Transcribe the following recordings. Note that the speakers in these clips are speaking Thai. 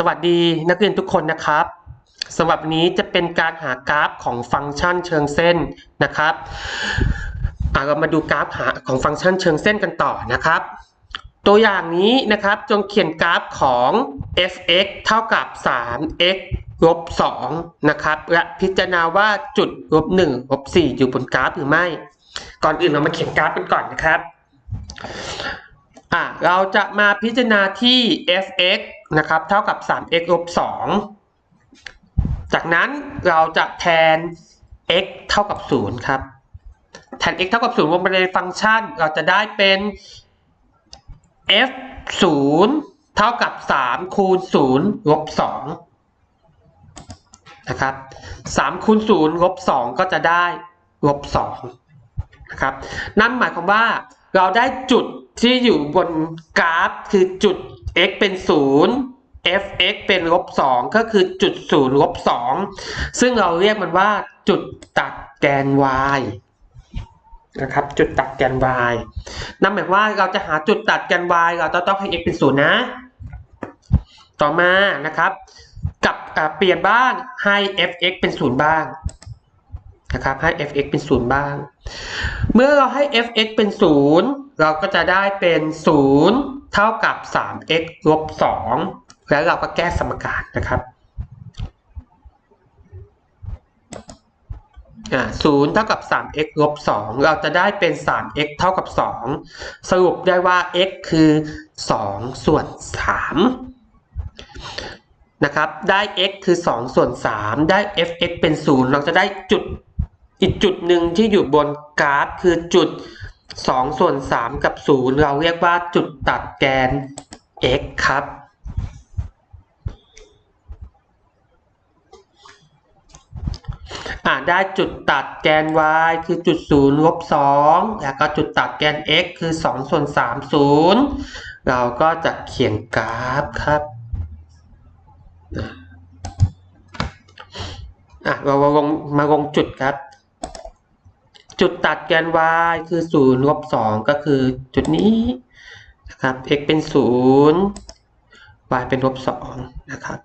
สวัสดีนักเรียนทุกคนนะครับสำหรับนี้จะเป็นการหากราฟของฟังก์ชันเชิงเส้นนะครับอะเรามาดูกราฟหาของฟังก์ชันเชิงเส้นกันต่อนะครับ ตัวอย่างนี้นะครับจงเขียนกราฟของ f(x) เท่ากับ 3x ลบ2นะครับและพิจารณาว่าจุดลบ1ลบ4อยู่บนกราฟหรือไม่ ก่อนอื่นเรามาเขียนกราฟกันก่อนนะครับอะเราจะมาพิจารณาที่ f(x) นะครับเท่ากับ 3x ลบ 2 จากนั้นเราจะแทน x เท่ากับ 0 ครับ แทน x เท่ากับ 0 ลงไปในฟังก์ชัน เราจะได้เป็น f 0 เท่ากับ 3 คูณ 0 ลบ 2 นะครับ 3 คูณ 0 ลบ 2 ก็จะได้ ลบ 2 นะครับ นั่นหมายความว่าเราได้จุดที่อยู่บนกราฟคือจุด x เป็น 0 fx เป็นลบ2ก็คือจุด0ลบ2ซึ่งเราเรียกมันว่าจุดตัดแกน y นะครับจุดตัดแกน y นั่นหมายว่าเราจะหาจุดตัดแกน y เราจะต้องให้ x เป็น 0 นะ ต่อมานะครับ กับเปลี่ยนบ้างให้ fx เป็น 0 บ้างนะครับให้ fx เป็น 0 บ้าง เมื่อเราให้ fx เป็น 0 เราก็จะได้เป็น 0 เท่ากับ 3x ลบ 2 แล้วเราก็แก้สมการนะครับ0เท่ากับ 3x ลบ 2 เราจะได้เป็น 3x เท่ากับ 2 สรุปได้ว่า x คือ 2 ส่วน 3 นะครับ ได้ x คือ 2 ส่วน 3 ได้ fx เป็น 0 เราจะได้จุดอีกจุดหนึ่งที่อยู่บนกราฟคือจุด ส่วน3กับ0เราเรียกว่าจุดตัดแกน x ครับ อ่าได้จุดตัดแกน y คือจุด0ลบ2แล้วก็จุดตัดแกน x คือ2ส่วน3 0เราก็จะเขียนกราฟครับอะเราลงมาลงจุดครับ จุดตัดแกน y คือ0ลบ2ก็คือจุดนี้นะครับ x เป็น 0 y เป็นลบ2นะครับ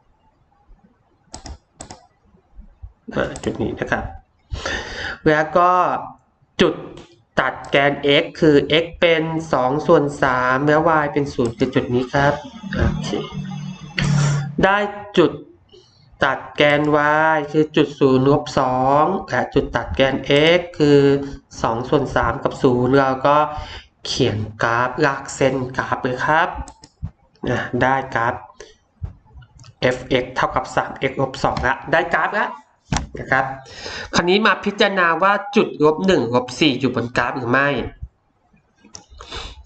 จุดนี้นะครับ แล้วก็จุดตัดแกน x คือ x เป็น 2 ส่วน 3 แล้ว y เป็น 0คือจุดนี้ครับโอเคได้จุด ตัดแกน y คือจุด0ลบ2และจุดตัดแกน x คือ 2 ส่วน 3 กับ 0 เราก็เขียนกราฟลากเส้นกราฟเลยครับ ได้กราฟ f(x) เท่ากับ 3x ลบ2ล้วได้กราฟล้วนะครับ คราวนี้มาพิจารณาว่าจุดลบ1ลบ4อยู่บนกราฟหรือไม่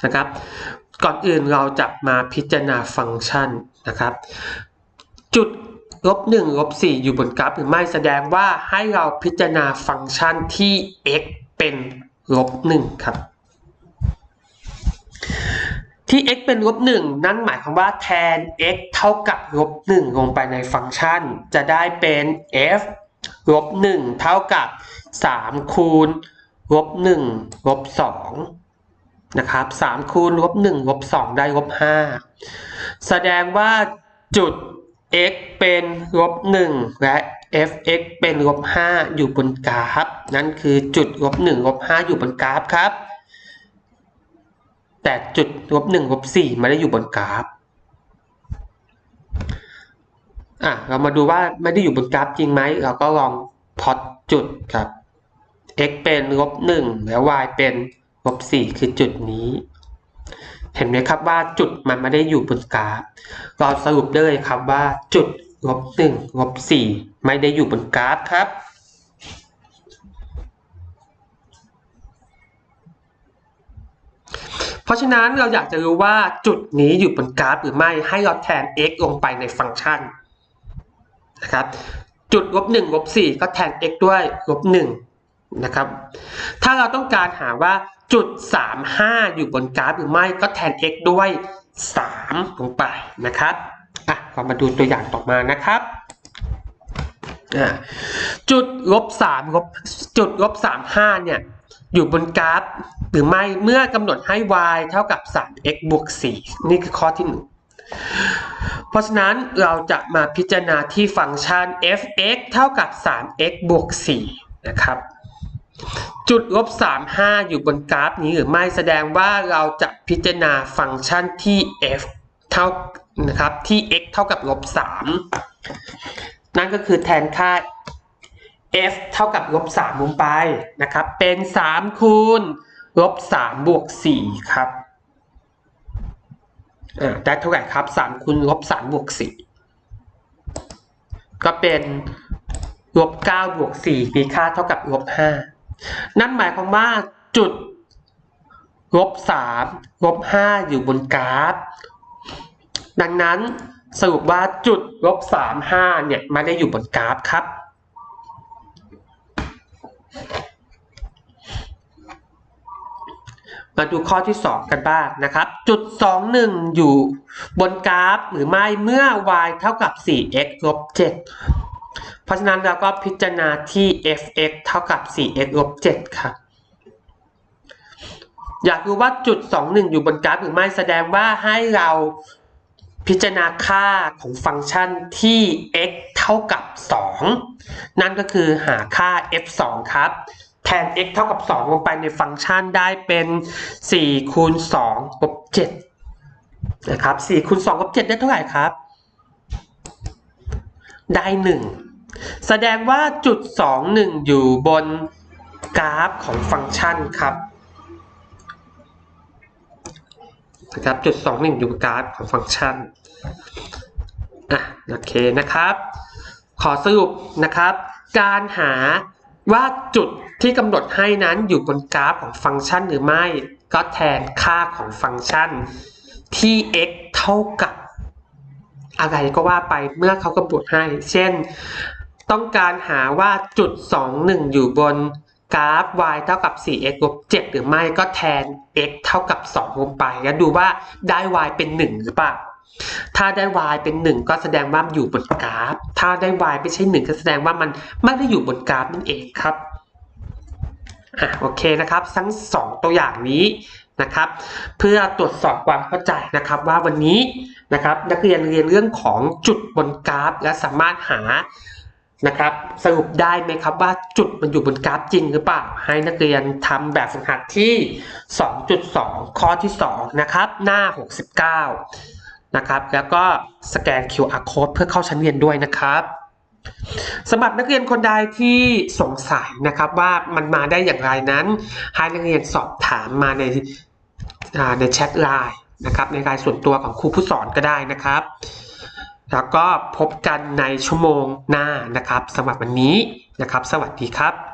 นะครับ ก่อนอื่นเราจะมาพิจารณาฟังก์ชันนะครับ จุด ลบ1ลบ4อยู่บนกราฟหรือไม่แสดงว่าให้เราพิจารณาฟังก์ชันที่ x เป็นลบ1ครับ ที่ x เป็นลบ1นั่นหมายความว่าแทน x เท่ากับลบ1ลงไปในฟังก์ชัน จะได้เป็น f ลบ1เท่ากับ 3 คูณลบ1ลบ2นะครับ3คูณลบ1ลบ2ได้ลบ5แสดงว่าจุด x เป็นลบ1และ f(x) เป็นลบ5อยู่บนกราฟ นั่นคือจุดลบ1ลบ5อยู่บนกราฟครับ แต่จุดลบ1ลบ4ไม่ได้อยู่บนกราฟอะเรามาดูว่าไม่ได้อยู่บนกราฟจริงไหมเราก็ลองพอตจุดครับ x เป็นลบ1แล้ว y เป็นลบ4คือจุดนี้ เห็นไหมครับว่าจุดมันไม่ได้อยู่บนกราฟ เราสรุปได้เลยครับว่าจุดลบ1ลบ4ไม่ได้อยู่บนกราฟครับ เพราะฉะนั้นเราอยากจะรู้ว่าจุดนี้อยู่บนกราฟหรือไม่ให้เราแทน x ลงไปในฟังก์ชันนะครับ จุดลบ1ลบ4ก็แทน x ด้วยลบ1นะครับ ถ้าเราต้องการหาว่า จุด35 อยู่บนกราฟหรือไม่ก็แทน x ด้วย 3 ลงไปนะครับอะเรามาดูตัวอย่างต่อมานะครับจุดลบ3ลบจุดลบ35เนี่ยอยู่บนกราฟหรือไม่เมื่อกำหนดให้ y เท่ากับ 3x บวก 4 นี่คือข้อที่ 1 เพราะฉะนั้นเราจะมาพิจารณาที่ฟังก์ชัน f(x) เท่ากับ 3x บวก 4 นะครับ จุดลบ 35 อยู่บนกราฟนี้หรือไม่แสดงว่าเราจะพิจารณาฟังก์ชันที่ f เท่านะครับที่ x เท่ากับลบ 3 นั่นก็คือแทนค่า f เท่ากับลบ 3 ลงไปนะครับ เป็น 3 คูณลบ 3 บวก 4 ครับอ่าได้เท่าไหร่ครับ 3 คูณลบ 3 บวก 4 ก็เป็นลบ 9 บวก 4 มีค่าเท่ากับลบ 5 นั่นหมายความว่าจุดลบ3ลบ5อยู่บนกราฟ ดังนั้นสรุปว่าจุดลบ3 5เนี่ยไม่ได้อยู่บนกราฟครับ มาดูข้อที่ 2 กันบ้างนะครับ จุด 21 อยู่บนกราฟหรือไม่เมื่อ y เท่ากับ 4x ลบ7 เพราะฉะนั้นเราก็พิจารณาที่ f(x) เท่ากับ 4x ลบ7ครับอยากรู้ว่าจุด 21 อยู่บนกราฟหรือไม่แสดงว่าให้เราพิจารณาค่าของฟังก์ชันที่ x เท่ากับ 2 นั่นก็คือหาค่า f2 ครับ แทน x เท่ากับ 2 ลงไปในฟังก์ชันได้เป็น4คูณ2ลบ7นะครับ4คูณ2ลบ7ได้เท่าไหร่ครับ ได้ 1 แสดงว่าจุด 2 1 อยู่บนกราฟของฟังก์ชันครับนะครับจุด 2 1 อยู่บนกราฟของฟังก์ชันอะโอเคนะครับ ขอสรุปนะครับ การหาว่าจุดที่กำหนดให้นั้นอยู่บนกราฟของฟังก์ชันหรือไม่ ก็แทนค่าของฟังก์ชันที่ x เท่ากับอะไรก็ว่าไปเมื่อเขากำหนดให้ เช่น ต้องการหาว่าจุด 2 1 อยู่บนกราฟ y เท่ากับ 4x ลบ7หรือไม่ก็แทน x เท่ากับ 2 ลงไป แล้วดูว่าได้ y เป็น 1 หรือเปล่า ถ้าได้ y เป็น 1 ก็แสดงว่าอยู่บนกราฟ ถ้าได้ y ไม่ใช่ 1 ก็แสดงว่ามันไม่ได้อยู่บนกราฟนั่นเองครับอะโอเคนะครับ ทั้ง 2 ตัวอย่างนี้นะครับ เพื่อตรวจสอบความเข้าใจนะครับว่าวันนี้นะครับนักเรียนเรียนเรื่องของจุดบนกราฟ และสามารถหา นะครับสรุปได้ไหมครับว่าจุดมันอยู่บนกราฟจริงหรือเปล่า ให้นักเรียนทำแบบฝึกหัดที่ 2.2 ข้อที่ 2 นะครับ หน้า 69 นะครับ แล้วก็สแกน QR code เพื่อเข้าชั้นเรียนด้วยนะครับสำหรับนักเรียนคนใดที่สงสัยนะครับว่ามันมาได้อย่างไรนั้น ให้นักเรียนสอบถามมาในในแชทไลน์นะครับในรายส่วนตัวของครูผู้สอนก็ได้นะครับ แล้วก็พบกันในชั่วโมงหน้านะครับสำหรับวันนี้นะครับ สวัสดีครับ